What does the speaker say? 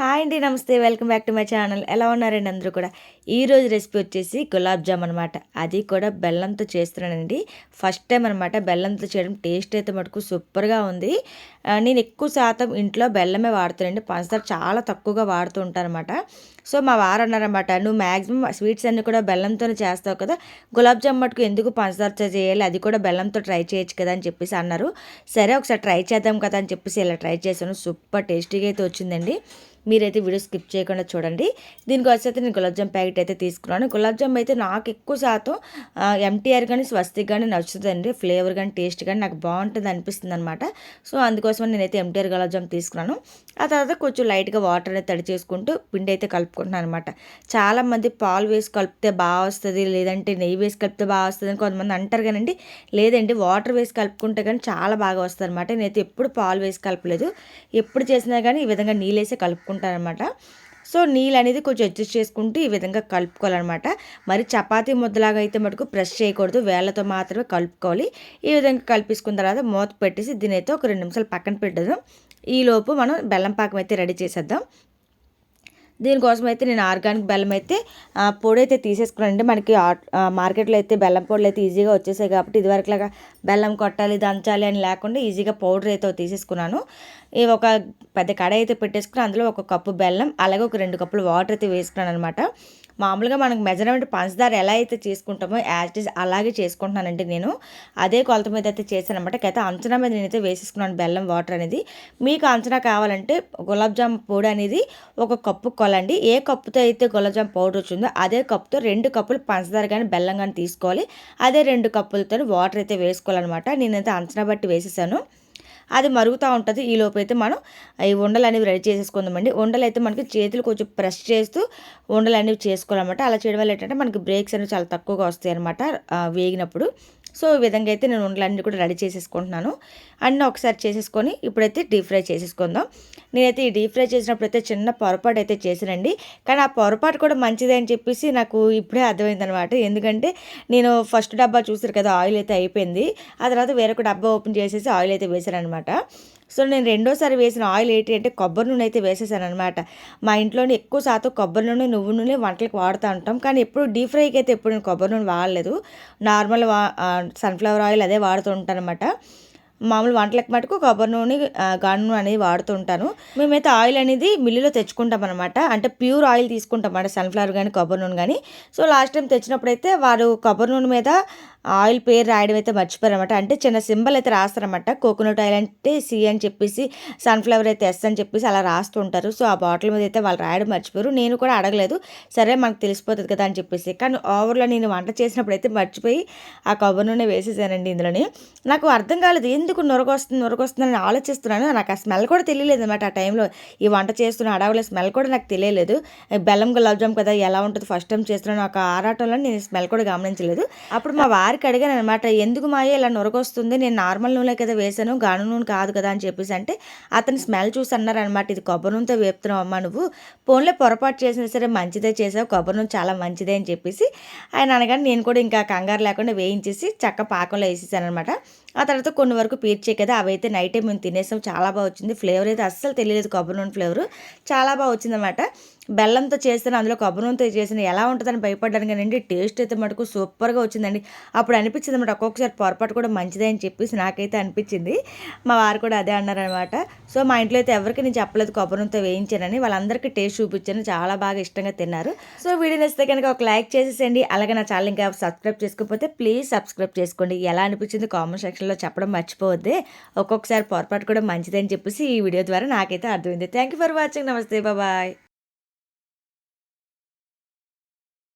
Hi అండి నమస్తే. Welcome back to my channel. ఎలా ఉన్నారండి అందరూ కూడా? ఈరోజు రెసిపీ వచ్చేసి గులాబ్ జామ్ అనమాట అది కూడా బెల్లంతో చేస్తున్నానండి. ఫస్ట్ టైం అనమాట బెల్లంతో చేయడం. టేస్ట్ అయితే మటుకు సూపర్గా ఉంది. నేను ఎక్కువ శాతం ఇంట్లో బెల్లమే వాడుతానండి. పంచదార చాలా తక్కువగా వాడుతూ ఉంటాను అనమాట సో మా వారు అన్నారనమాట నువ్వు మ్యాక్సిమం స్వీట్స్ అన్నీ కూడా బెల్లంతోనే చేస్తావు కదా. గులాబ్ జామ్ మటుకు ఎందుకు పంచదారతో చేయాలి? అది కూడా బెల్లంతో ట్రై చేయొచ్చు కదా అని చెప్పేసి అన్నారు. సరే ఒకసారి ట్రై చేద్దాం కదా అని చెప్పేసి ఇలా ట్రై చేశాను. సూపర్ టేస్టీగా అయితే వచ్చిందండి. మీరైతే వీడియో స్కిప్ చేయకుండా చూడండి. దీనికోసం అయితే నేను గులాబ్జామ్ ప్యాకెట్ అయితే తీసుకున్నాను. గులాబ్జామ్ అయితే నాకు ఎక్కువ శాతం ఎంటీఆర్ కానీ స్వస్తిక్ కానీ నచ్చుతుందండి. ఫ్లేవర్ కానీ టేస్ట్ కానీ నాకు బాగుంటుంది అనిపిస్తుంది అనమాట సో అందుకోసం నేనైతే ఎంటీఆర్ గులాబ్జామ్ తీసుకున్నాను. ఆ తర్వాత కొంచెం లైట్గా వాటర్ అనేది తడి చేసుకుంటూ పిండి అయితే కలుపుకుంటున్నాను అనమాట చాలామంది పాలు వేసి కలిపితే బాగా వస్తుంది లేదంటే నెయ్యి వేసి కలిపితే బాగా వస్తుంది అని కొంతమంది అంటారు కానండి. లేదండి వాటర్ వేసి కలుపుకుంటే కానీ చాలా బాగా వస్తుంది అనమాట నేనైతే ఎప్పుడు పాలు వేసి కలపలేదు. ఎప్పుడు చేసినా కానీ ఈ విధంగా నీళ్ళేసి కలుపుకుంటాను కలుపుకుంటానమాట సో నీళ్ళు అనేది కొంచెం అడ్జస్ట్ చేసుకుంటూ ఈ విధంగా కలుపుకోవాలన్నమాట. మరి చపాతీ ముద్దలాగా అయితే మటుకు ప్రెస్ చేయకూడదు. వేళ్ళతో మాత్రమే కలుపుకోవాలి. ఈ విధంగా కలిపేసుకున్న తర్వాత మూత పెట్టేసి దీని అయితే ఒక రెండు నిమిషాలు పక్కన పెట్టేద్దాం. ఈలోపు మనం బెల్లం పాకం అయితే రెడీ చేసేద్దాం. దీనికోసం అయితే నేను ఆర్గానిక్ బెల్లం అయితే పొడి అయితే తీసేసుకున్నానండి. మనకి మార్కెట్లో అయితే బెల్లం పొడులు అయితే ఈజీగా వచ్చేసాయి కాబట్టి ఇదివరకులాగా బెల్లం కొట్టాలి దంచాలి అని లేకుండా ఈజీగా పౌడర్ అయితే తీసేసుకున్నాను. ఒక పెద్ద కడాయి అయితే పెట్టేసుకుని అందులో ఒక కప్పు బెల్లం అలాగే ఒక రెండు కప్పులు వాటర్ అయితే వేసుకున్నాను అనమాట మామూలుగా మనకు మెజర్మెంట్ పంచదార ఎలా అయితే చేసుకుంటామో యాజ్ ఇస్ అలాగే చేసుకుంటున్నానండి నేను. అదే కొలత మీద అయితే చేశాను అనమాట అయితే అంచనా మీద నేనైతే వేసేసుకున్నాను బెల్లం వాటర్ అనేది. మీకు అంచనా కావాలంటే గులాబ్ జామ్ పొడి అనేది ఒక కప్పు కొలండి. ఏ కప్పుతో అయితే గులాబ్ జామ్ పౌడర్ వచ్చిందో అదే కప్పుతో రెండు కప్పులు పంచదార కానీ బెల్లం కానీ తీసుకోవాలి. అదే రెండు కప్పులతో వాటర్ అయితే వేసుకోవాలన్నమాట. నేనైతే అంచనా బట్టి వేసేసాను. అది మరుగుతూ ఉంటుంది. ఈ అయితే మనం ఈ ఉండలు అనేవి రెడీ చేసేసుకుందామండి. ఉండలు అయితే మనకి చేతులు కొంచెం ప్రెస్ చేస్తూ ఉండలు అనేవి చేసుకోవాలన్నమాట. అలా చేయడం వల్ల ఏంటంటే మనకి బ్రేక్స్ అనేవి చాలా తక్కువగా వస్తాయి అనమాట వేగినప్పుడు. సో ఈ విధంగా అయితే నేను ఉండలన్నీ కూడా రెడీ చేసేసుకుంటున్నాను. అన్నీ ఒకసారి చేసేసుకొని ఇప్పుడైతే డీప్ ఫ్రై చేసేసుకుందాం. నేనైతే ఈ డీప్ ఫ్రై చేసినప్పుడు అయితే చిన్న పొరపాటు అయితే చేశానండి. కానీ ఆ పొరపాటు కూడా మంచిదే అని చెప్పేసి నాకు ఇప్పుడే అర్థమైందనమాట ఎందుకంటే నేను ఫస్ట్ డబ్బా చూసారు కదా ఆయిల్ అయితే అయిపోయింది. ఆ తర్వాత వేరొక డబ్బా ఓపెన్ చేసేసి ఆయిల్ అయితే వేసాను అనమాట సో నేను రెండోసారి వేసిన ఆయిల్ ఏంటి అంటే కొబ్బరి నూనె అయితే వేసేసాను అనమాట మా ఇంట్లోనే ఎక్కువ శాతం కొబ్బరి నూనె నువ్వు నూనె వంటలకు వాడుతూ ఉంటాం. కానీ ఎప్పుడు డీప్ ఫ్రైకి అయితే ఎప్పుడు నేను కొబ్బరి నూనె వాడలేదు. నార్మల్ సన్ఫ్లవర్ ఆయిల్ అదే వాడుతూ ఉంటాను అనమాట మామూలు వంటలకు మటుకు కొబ్బరి నూనె గాను నూనె అనేది వాడుతుంటాను మేమైతే ఆయిల్ అనేది మిల్లులో తెచ్చుకుంటాం అనమాట అంటే ప్యూర్ ఆయిల్ తీసుకుంటాం అన్నమాట సన్ఫ్లవర్ కానీ కొబ్బరి నూనె కానీ సో లాస్ట్ టైం తెచ్చినప్పుడు అయితే వారు కొబ్బరి నూనె మీద ఆయిల్ పేరు రాయడం అయితే మర్చిపోయారనమాట అంటే చిన్న సింబల్ అయితే రాస్తారనమాట కోకోనట్ ఆయిల్ అంటే సి అని చెప్పేసి సన్ఫ్లవర్ అయితే ఎస్ అని చెప్పేసి అలా రాస్తుంటారు సో ఆ బాటిల్ మీద అయితే వాళ్ళు రాయడం మర్చిపోయారు. నేను కూడా అడగలేదు. సరే మనకు తెలిసిపోతుంది కదా అని చెప్పేసి. కానీ ఓవర్లో నేను వంట చేసినప్పుడు అయితే మర్చిపోయి ఆ కొబ్బరి నూనె వేసేసానండి ఇందులోని. నాకు అర్థం కాలేదు. ఎందుకు నొరకొస్తుంది నొరకొస్తుందని ఆలోచిస్తున్నాను. నాకు ఆ స్మెల్ కూడా తెలియలేదు అనమాట ఆ టైంలో. ఈ వంట చేస్తున్న అడవుల స్మెల్ కూడా నాకు తెలియలేదు. బెల్లం గులాబ్ జామ్ కదా ఎలా ఉంటుంది ఫస్ట్ టైం చేస్తున్నాను ఒక ఆరాటంలో నేను స్మెల్ కూడా గమనించలేదు. అప్పుడు మా వారికి అడిగాను అనమాట ఎందుకు మాయ ఇలా నొరకొస్తుంది? నేను నార్మల్ నూనె కదా వేసాను గాను నూనె కాదు కదా అని చెప్పేసి అంటే అతని స్మెల్ చూసి అన్నారనమాట ఇది కొబ్బరి నూనెతో వేపుతున్నావు అమ్మ నువ్వు. ఫోన్లో పొరపాటు చేసినా సరే మంచిదే చేసావు కొబ్బరి నూనె చాలా మంచిదే అని చెప్పేసి ఆయన అనగానే నేను కూడా ఇంకా కంగారు లేకుండా వేయించేసి చక్క పాకంలో వేసేసాను అనమాట ఆ తర్వాత కొన్ని వరకు పీర్చే కదా అవైతే నైటే నైట్ టైం మేము తినేసాం చాలా బాగా వచ్చింది. ఫ్లేవర్ అయితే అస్సలు తెలియలేదు కొబ్బరి నూనె ఫ్లేవర్ చాలా బాగా వచ్చిందన్నమాట బెల్లంతో చేసిన అందులో కొబ్బరి నూనెతో చేసిన ఎలా ఉంటుందని భయపడ్డాను కానీ టేస్ట్ అయితే మటుకు సూపర్గా వచ్చిందండి. అప్పుడు అనిపించింది అనమాట ఒక్కొక్కసారి పొరపాటు కూడా మంచిదే అని చెప్పేసి నాకైతే అనిపించింది. మా వారు కూడా అదే అన్నారనమాట సో మా ఇంట్లో అయితే ఎవరికి నేను చెప్పలేదు కొబ్బరితో వేయించానని వాళ్ళందరికీ టేస్ట్ చూపించాను చాలా బాగా ఇష్టంగా తిన్నారు. సో వీడియో నచ్చితే కనుక ఒక లైక్ చేసేసండి అలాగే నా ఛానల్ ఇంకా సబ్స్క్రైబ్ చేసుకోకపోతే ప్లీజ్ సబ్స్క్రైబ్ చేసుకోండి. ఎలా అనిపించింది కామెంట్ సెక్షన్లో చెప్పడం మర్చిపోవద్దే. ఒక్కొక్కసారి పొరపాటు కూడా మంచిదని చెప్పేసి ఈ వీడియో ద్వారా నాకైతే అర్థమైంది. థ్యాంక్ యూ ఫర్ వాచింగ్ నమస్తే బాబాయ్